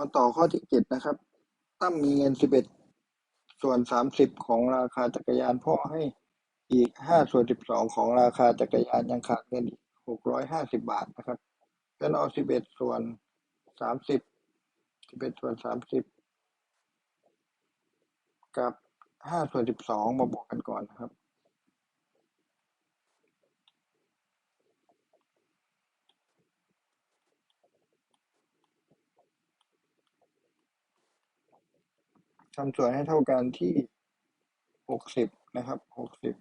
มาต่อข้อที่เจ็ดนะครับ ตั้มมีเงินสิบเอ็ดส่วนสามสิบของราคาจักรยานพ่อให้อีกห้าส่วนสิบสองของราคาจักรยานยังขาดเงินอีกหกร้อยห้าสิบบาทนะครับก็เอาสิบเอ็ดส่วนสามสิบสิบเอ็ดส่วนสามสิบกับห้าส่วนสิบสองมาบวกกันก่อนนะครับ ทำส่วนให้เท่ากันที่หกสิบนะครับหกสิบ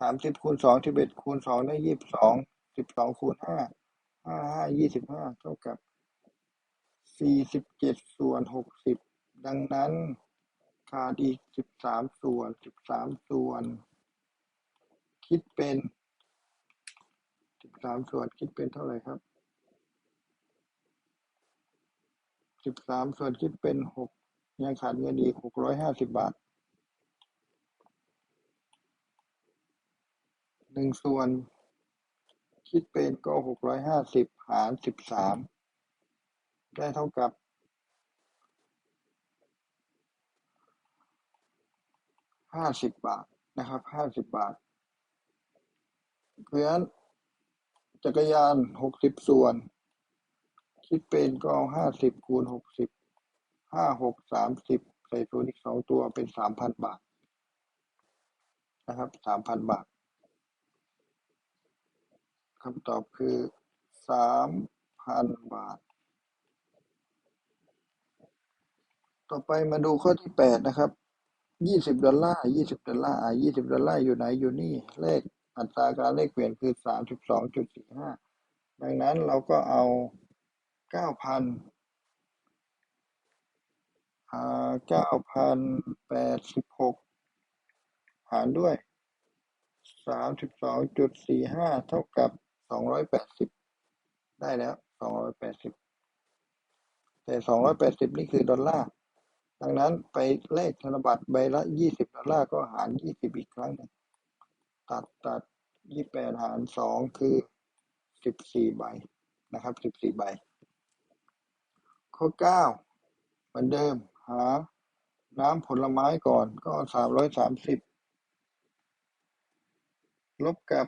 สามสิบคูณสองสิบเอ็ดคูณสองได้ยี่สิบสองสิบสองคูณห้าห้าห้ายี่สิบห้าเท่ากับสี่สิบเจ็ดส่วนหกสิบดังนั้นขาดอีกสิบสามส่วนสิบสามส่วน คิดเป็นสิบสามส่วนคิดเป็นเท่าไหร่ครับ สิบสามส่วนคิดเป็นหกยังขาดเงินอีกหกร้อยห้าสิบบาทหนึ่งส่วน คิดเป็นก็หกร้อยห้าสิบหารสิบสามได้เท่ากับห้าสิบบาทนะครับห้าสิบบาท เพราะฉะนั้นจักรยานหกสิบส่วน คิดเป็นก็เอาห้าสิบคูณหกสิบห้าหกสามสิบใส่ศูนย์อีกสองตัวเป็นสามพันบาท นะครับสามพันบาทคำตอบคือสามพันบาท ต่อไปมาดูข้อที่แปดนะครับยี่สิบดอลลาร์ยี่สิบดอลลาร์ยี่สิบดอลลาร์อยู่ไหนอยู่นี่ เลขอัตราการเลขเปลี่ยนคือสามสิบสองจุดสี่ห้าดังนั้นเราก็เอา เก้าพันอ่าเก้าพันแปดสิบหกหารด้วยสามสิบสองจุดสี่ห้าเท่ากับสองร้อยแปดสิบได้แล้วสองร้อยแปดสิบแต่สองร้อยแปดสิบนี่คือดอลลาร์ดังนั้นไปเลขธนบัตรใบละยี่สิบดอลลาร์ก็หารยี่สิบอีกครั้งหนึ่งตัดตัดยี่แปดหารสองคือสิบสี่ใบนะครับสิบสี่ใบ ข้อเก้าเหมือนเดิม หา น้ำผลไม้ก่อนก็สามร้อยสามสิบลบกับ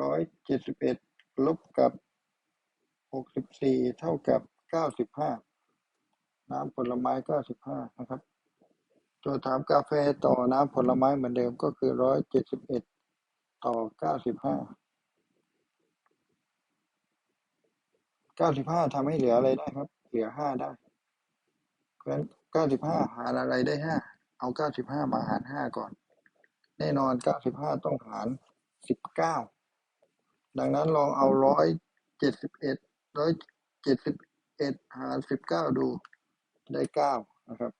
ร้อยเจ็ดสิบเอ็ดลบกับหกสิบสี่เท่ากับเก้าสิบห้าน้ำผลไม้เก้าสิบห้านะครับโจทย์ถามกาแฟต่อน้ำผลไม้เหมือนเดิมก็คือร้อยเจ็ดสิบเอ็ดต่อเก้าสิบห้าเก้าสิบห้าทำให้เหลืออะไรได้ครับ เหลือห้าได้ เพราะฉะนั้นเก้าสิบห้าหารอะไรได้ห้า เอาเก้าสิบห้ามาหารห้าก่อน แน่นอนเก้าสิบห้าต้องหารสิบเก้า ดังนั้นลองเอาร้อยเจ็ดสิบเอ็ดร้อยเจ็ดสิบเอ็ดหารสิบเก้าดูได้เก้านะครับ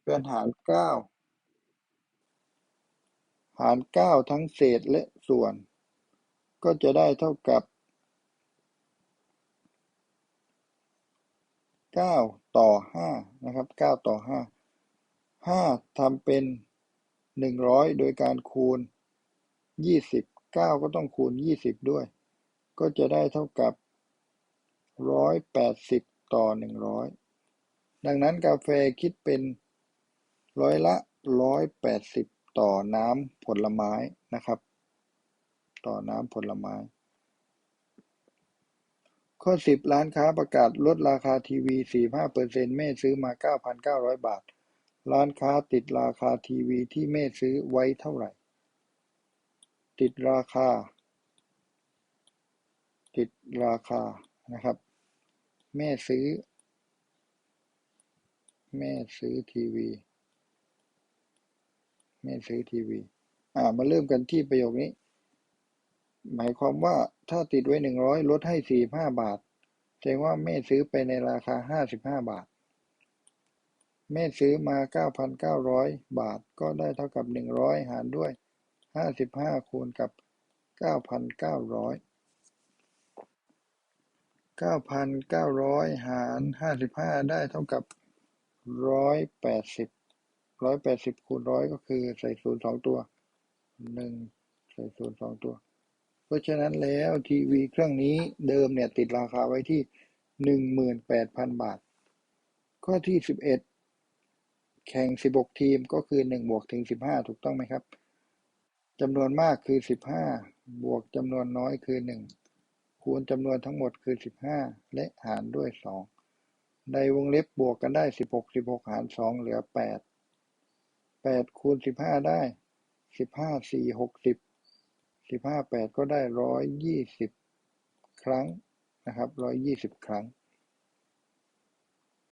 เพื่อนหารเก้าหารเก้าทั้งเศษและส่วน ก็จะได้เท่ากับ เก้าต่อห้านะครับเก้าต่อห้าห้าทำเป็นหนึ่งร้อยโดยการคูณยี่สิบเก้าก็ต้องคูณยี่สิบด้วย ก็จะได้เท่ากับร้อยแปดสิบต่อหนึ่งร้อยดังนั้นกาแฟคิดเป็นร้อยละร้อยแปดสิบต่อน้ำผลไม้นะครับ ต่อน้ำผลไม้ ข้อสิบ ร้านค้าประกาศลดราคาทีวีสี่ห้าเปอร์เซ็นต์แม่ซื้อมาเก้าพันเก้าร้อยบาท ร้านค้าติดราคาทีวีที่แม่ซื้อไว้เท่าไหร่ ติดราคา ติดราคานะครับ แม่ซื้อ แม่ซื้อทีวี แม่ซื้อทีวี อ่า มาเริ่มกันที่ประโยคนี้ หมายความว่า ถ้าติดไว้หนึ่งร้อยลดให้สี่ห้าบาท แสดงว่าแม่ซื้อไปในราคาห้าสิบห้าบาท แม่ซื้อมาเก้าพันเก้าร้อยบาท ก็ได้เท่ากับหนึ่งร้อยหารด้วยห้าสิบห้าคูณกับเก้าพันเก้าร้อยเก้าพันเก้าร้อยหารห้าสิบห้าได้เท่ากับร้อยแปดสิบร้อยแปดสิบคูณร้อยก็คือใส่ศูนย์สองตัวหนึ่งใส่ศูนย์สองตัว ราะฉะนั้นแล้วทีวีเครื่องนี้เดิมเนี่ยติดราคาไว้ที่หนึ่งหมื่นแปดพันบาท ข้อที่สิบเอ็ดแข่งสิบหกทีมก็คือหนึ่งบวกถึงสิบห้าถูกต้องไหมครับจำนวนมากคือสิบห้าบวกจำนวนน้อยคือหนึ่งคูณจำนวนทั้งหมดคือสิบห้าและหารด้วยสองในวงเล็บบวกกันได้สิบหกสิบหกหารสองเหลือแปดแปดคูณสิบห้าได้สิบห้าสี่หกสิบ สิบห้าแปดก็ได้ร้อยยี่สิบครั้งนะครับร้อยยี่สิบครั้ง